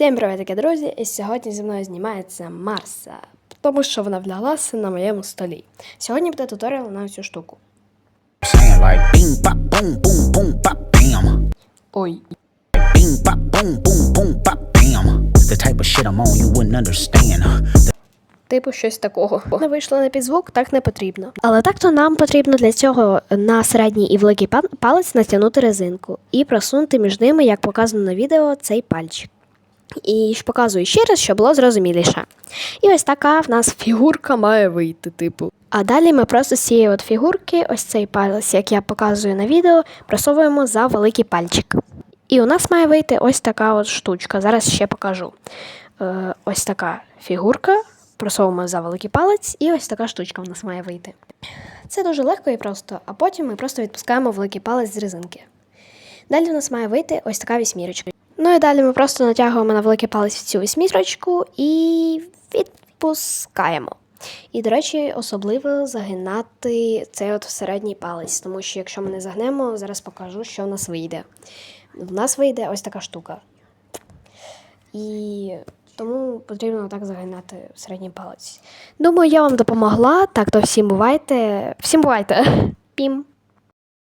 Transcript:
Всім привітки, друзі! І сьогодні зі мною знімається Марса, тому що вона вляглася на моєму столі. Сьогодні буде туторіал на цю штуку. Ой. Типу щось такого. Не вийшло на підзвук, так не потрібно. Але так то нам потрібно для цього на середній і великий палець натягнути резинку і просунути між ними, як показано на відео, цей пальчик. І показую ще раз, щоб було зрозуміліше. І ось така в нас фігурка має вийти, типу. А далі ми просто з цієї от фігурки, ось цей палець, як я показую на відео, просовуємо за великий пальчик. І у нас має вийти ось така от штучка. Зараз ще покажу. Е, ось така фігурка, просовуємо за великий палець, і ось така штучка в нас має вийти. Це дуже легко і просто, а потім ми просто відпускаємо великий палець з резинки. Далі у нас має вийти ось така вісьмірочка. Ну і далі ми просто натягуємо на великий палець цю вісьмірочку і відпускаємо. І, до речі, особливо загинати цей от середній палець, тому що якщо ми не загнемо, зараз покажу, що в нас вийде. В нас вийде ось така штука. І тому потрібно так загинати середній палець. Думаю, я вам допомогла. Так, то всім бувайте. Всім бувайте. Пім.